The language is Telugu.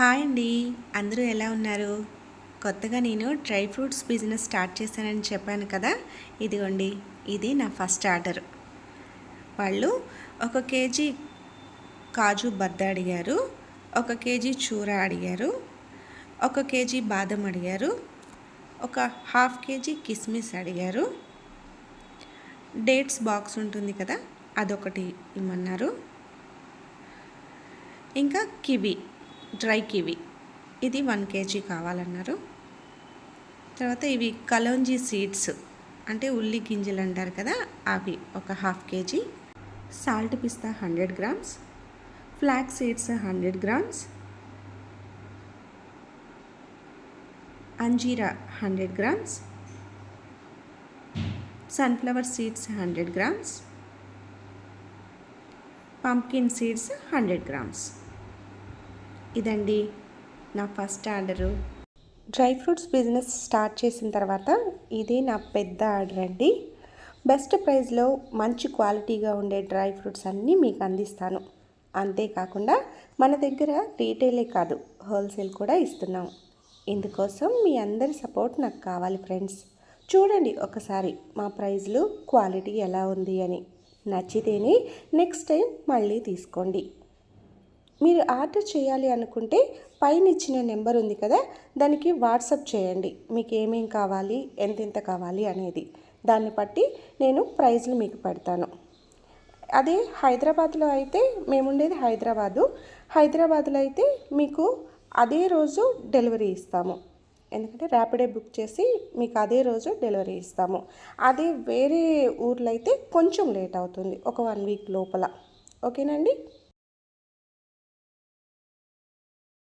హాయ్ అండి. అందరూ ఎలా ఉన్నారు? కొత్తగా నేను డ్రై ఫ్రూట్స్ బిజినెస్ స్టార్ట్ చేశానని చెప్పాను కదా? ఇదిగోండి ఇది నా ఫస్ట్ ఆర్డర్. వాళ్ళు ఒక కేజీ కాజు బద్ద అడిగారు ఒక కేజీ చూర అడిగారు ఒక కేజీ బాదం అడిగారు ఒక హాఫ్ కేజీ కిస్మిస్ అడిగారు. డేట్స్ బాక్స్ ఉంటుంది కదా అదొకటి ఇమ్మన్నారు. ఇంకా కివి. Dry kiwi. ఇది వన్ కేజీ కావాలన్నారు. తర్వాత ఇవి కలోంజీ సీడ్స్ అంటే ఉల్లి గింజలు అంటారు కదా అవి ఒక హాఫ్ కేజీ. సాల్ట్ పిస్తా hundred grams. Flax seeds hundred grams. అంజీరా hundred grams. Sunflower seeds hundred grams. Pumpkin seeds hundred grams. ఇదండి నా first order. Dry fruits business start చేసిన తర్వాత ఇది నా పెద్ద ఆర్డర్ అండి. బెస్ట్ ప్రైస్లో మంచి క్వాలిటీగా ఉండే డ్రై ఫ్రూట్స్ అన్నీ మీకు అందిస్తాను. అంతేకాకుండా మన దగ్గర రీటైలే కాదు హోల్సేల్ కూడా ఇస్తున్నాం. ఇందుకోసం మీ అందరి సపోర్ట్ నాకు కావాలి ఫ్రెండ్స్. చూడండి ఒకసారి మా ప్రైజ్లు క్వాలిటీ ఎలా ఉంది అని. నచ్చితేనే నెక్స్ట్ టైం మళ్ళీ తీసుకోండి. మీరు ఆర్డర్ చేయాలి అనుకుంటే పైన ఇచ్చిన నెంబర్ ఉంది కదా దానికి వాట్సప్ చేయండి. మీకు ఏమేం కావాలి ఎంతెంత కావాలి అనేది. దాన్ని బట్టి నేను ప్రైజ్లు మీకు పెడతాను. అదే హైదరాబాద్లో అయితే మేముండేది హైదరాబాదు. హైదరాబాద్లో అయితే మీకు అదే రోజు డెలివరీ ఇస్తాము. ఎందుకంటే ర్యాపిడే బుక్ చేసి మీకు అదే రోజు డెలివరీ ఇస్తాము. అదే వేరే ఊర్లో అయితే కొంచెం లేట్ అవుతుంది ఒక వన్ వీక్ లోపల. ఓకేనండి